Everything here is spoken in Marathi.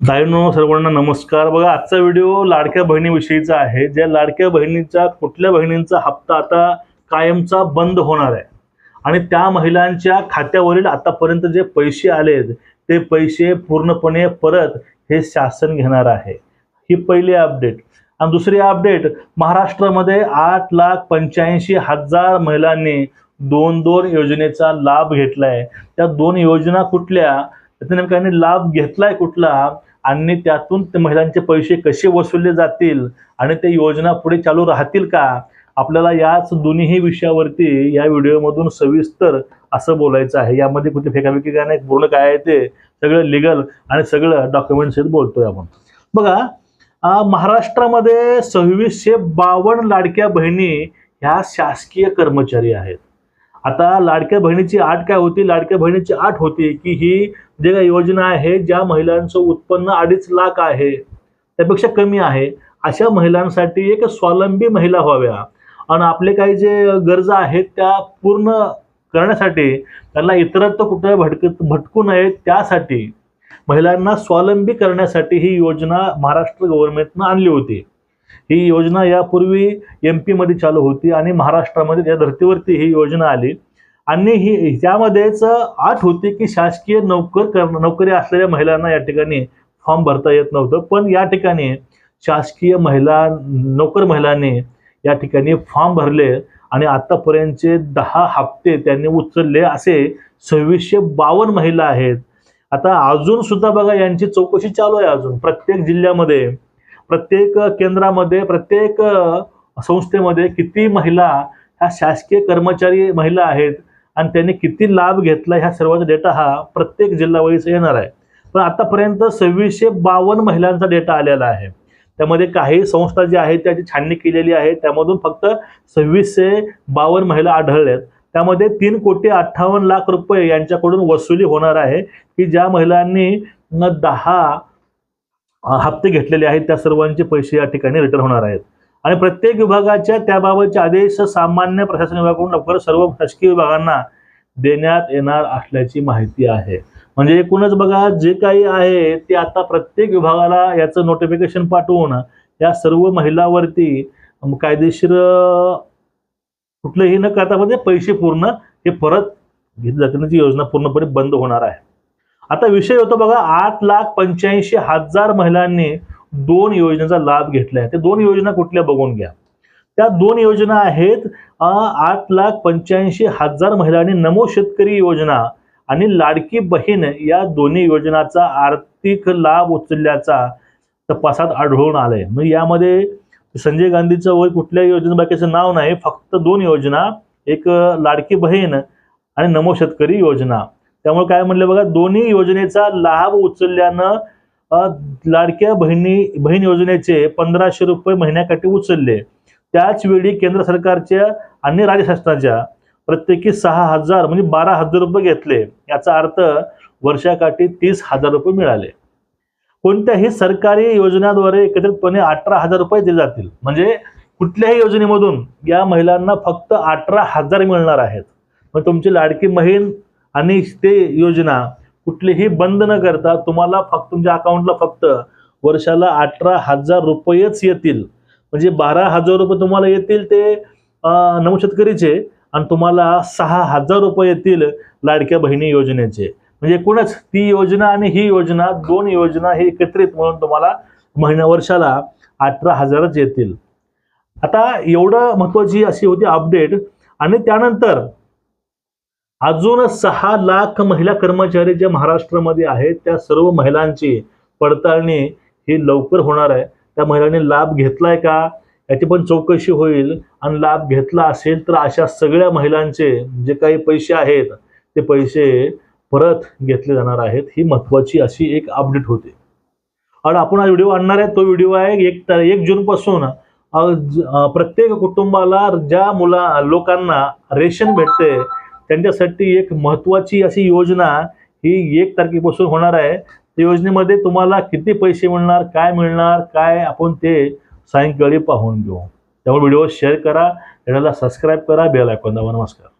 दायनो सर्वांना नमस्कार. बघा आजचा व्हिडिओ लाडक्या बहिणीविषयीचा आहे. ज्या लाडक्या बहिणीचा कुठल्या बहिणींचा हप्ता आता कायमचा बंद होणार आहे? आणि त्या महिलांच्या खात्यावरील आतापर्यंत जे पैसे आलेत ते पैसे पूर्णपणे परत हे शासन घेणार आहे. ही पहिली अपडेट आणि दुसरी अपडेट महाराष्ट्रामध्ये आठ लाख पंच्याऐंशी हजार महिलांनी दोन दोन योजनेचा लाभ घेतलाय. त्या दोन योजना कुठल्या? त्याने नेमक्याने लाभ घेतलाय कुठला? आणि त्यातून ते महिलांचे पैसे कसे वसुलले जातील आणि ते योजना पुढे चालू राहतील का? आपल्याला याच दोन्ही विषयावरती या व्हिडिओमधून सविस्तर असं बोलायचं आहे. यामध्ये कुठे फेकाफेकी काय नाही पूर्ण काय आहे ते सगळं लिगल आणि सगळं डॉक्युमेंट्स बोलतोय आपण. बघा महाराष्ट्रामध्ये सव्वीसशे बावन्न लाडक्या बहिणी ह्या शासकीय कर्मचारी आहेत. आता लाडक्या बहिणीची आठ काय होती? लाडक्या बहिणीची आठ होती की ही जे काही योजना आहे ज्या महिलांचं उत्पन्न अडीच लाख आहे त्यापेक्षा कमी आहे अशा महिलांसाठी एक स्वावलंबी महिला व्हाव्या. आणि आपले काही जे गरजा आहेत त्या पूर्ण करण्यासाठी त्यांना इतरत्र कुठे भटक भटकू नये त्यासाठी महिलांना स्वावलंबी करण्यासाठी ही योजना महाराष्ट्र गव्हर्नमेंटनं आणली होती. ही योजना यापूर्वी एम पीमध्ये चालू होती आणि महाराष्ट्रामध्ये त्या धर्तीवरती ही योजना आली. आणि ही त्यामध्येच आठ होती की शासकीय नोकर कर नोकरी असलेल्या महिलांना या ठिकाणी फॉर्म भरता येत नव्हतं. पण या ठिकाणी शासकीय महिला नोकर महिलांनी या ठिकाणी फॉर्म भरले आणि आतापर्यंतचे दहा हप्ते त्यांनी उचलले असे सव्वीसशे बावन्न महिला आहेत. आता अजून सुद्धा बघा यांची चौकशी चालू आहे अजून. प्रत्येक जिल्ह्यामध्ये प्रत्येक केंद्रामध्ये प्रत्येक संस्थेमध्ये किती महिला ह्या शासकीय कर्मचारी महिला आहेत आणि त्यांनी किती लाभ घेतला ह्या सर्वांचा डेटा हा प्रत्येक जिल्हावाईज येणार आहे. पण आतापर्यंत सव्वीसशे बावन्न महिलांचा डेटा आलेला आहे. त्यामध्ये काही संस्था ज्या आहेत त्याची छाननी केलेली आहे. त्यामधून फक्त सव्वीसशे बावन्न महिला आढळल्यात त्यामध्ये तीन कोटी अठ्ठावन्न लाख रुपये यांच्याकडून वसुली होणार आहे की ज्या महिलांनी न दहा हप्ते घेतलेले आहेत त्या सर्वांचे पैसे या ठिकाणी रिटर्न होणार आहेत. आणि प्रत्येक विभागाच्या त्याबाबतचे आदेश सामान्य प्रशासन विभागाकडून लवकर सर्व शासकीय विभागांना देण्यात येणार असल्याची माहिती आहे. म्हणजे एकूणच बघा जे काही आहे ते आता प्रत्येक विभागाला याचं नोटिफिकेशन पाठवून या सर्व महिलावरती कायदेशीर कुठलंही न करता म्हणजे पैसे पूर्ण हे परत घेतले जातील योजना पूर्णपणे बंद होणार आहे. आता विषय होतो बघा आठ लाख पंच्याऐंशी हजार महिलांनी दोन योजनेचा लाभ घेतलाय. ते दोन योजना कुठल्या बघून घ्या. त्या दोन योजना आहेत आठ लाख पंच्याऐंशी हजार महिलांनी नमो शेतकरी योजना आणि लाडकी बहीण या दोन्ही योजनाचा आर्थिक लाभ उचलल्याचा तपासात आढळून आलाय. मग यामध्ये संजय गांधीचं वय कुठल्या योजनेबाकीचं नाव नाही फक्त दोन योजना एक लाडकी बहीण आणि नमो शेतकरी योजना. त्यामुळे काय म्हणलं बघा दोन्ही योजनेचा लाभ उचलल्यानं लाडक्या बहिणी बहीण योजनेचे पंधराशे रुपये महिन्याकाठी उचलले. त्याच वेळी केंद्र सरकारच्या आणि राज्य शासनाच्या प्रत्येकी सहा हजार म्हणजे बारा हजार रुपये घेतले. याचा अर्थ वर्षाकाठी तीस हजार रुपये मिळाले. कोणत्याही सरकारी योजनाद्वारे एकत्रितपणे अठरा हजार रुपये दिले जातील. म्हणजे कुठल्याही योजनेमधून या महिलांना फक्त अठरा हजार मिळणार आहेत. मग तुमची लाडकी बहीण आणि ते योजना कुठलीही बंद न करता तुम्हाला फक्त तुमच्या अकाउंटला फक्त वर्षाला अठरा हजार रुपयेच येतील. म्हणजे बारा हजार रुपये तुम्हाला येतील ते नऊ नवशेतकरीचे आणि तुम्हाला सहा हजार रुपये येतील लाडक्या बहिणी योजनेचे. म्हणजे एकूणच ती योजना आणि ही योजना दोन योजना हे एकत्रित म्हणून तुम्हाला महिन्या वर्षाला अठरा हजारच येतील. आता एवढं महत्वाची अशी होती अपडेट आणि त्यानंतर अजून सहा लाख महिला कर्मचारी ज्या महाराष्ट्रामध्ये आहेत त्या सर्व महिलांची पडताळणी ही लवकर होणार आहे. त्या महिलांनी लाभ घेतलाय का? याची पण चौकशी होईल. आणि लाभ घेतला असेल तर अशा सगळ्या महिलांचे जे काही पैसे आहेत ते पैसे परत घेतले जाणार आहेत. ही महत्वाची अशी एक अपडेट होती. आणि आपण हा व्हिडिओ आणणार आहे. तो व्हिडिओ आहे एक तर एक जून पासून. प्रत्येक कुटुंबाला ज्या मुला लोकांना रेशन भेटते त्यांच्यासाठी एक महत्वाची अशी योजना ही एक तारखेपासून होणार आहे. त्या योजनेमध्ये तुम्हाला किती पैसे मिळणार काय मिळणार काय आपण ते सायंकाळी पाहून घेऊ. त्यामुळे व्हिडिओ शेअर करा चॅनलला सबस्क्राईब करा बेल ऐकून दाबा. नमस्कार.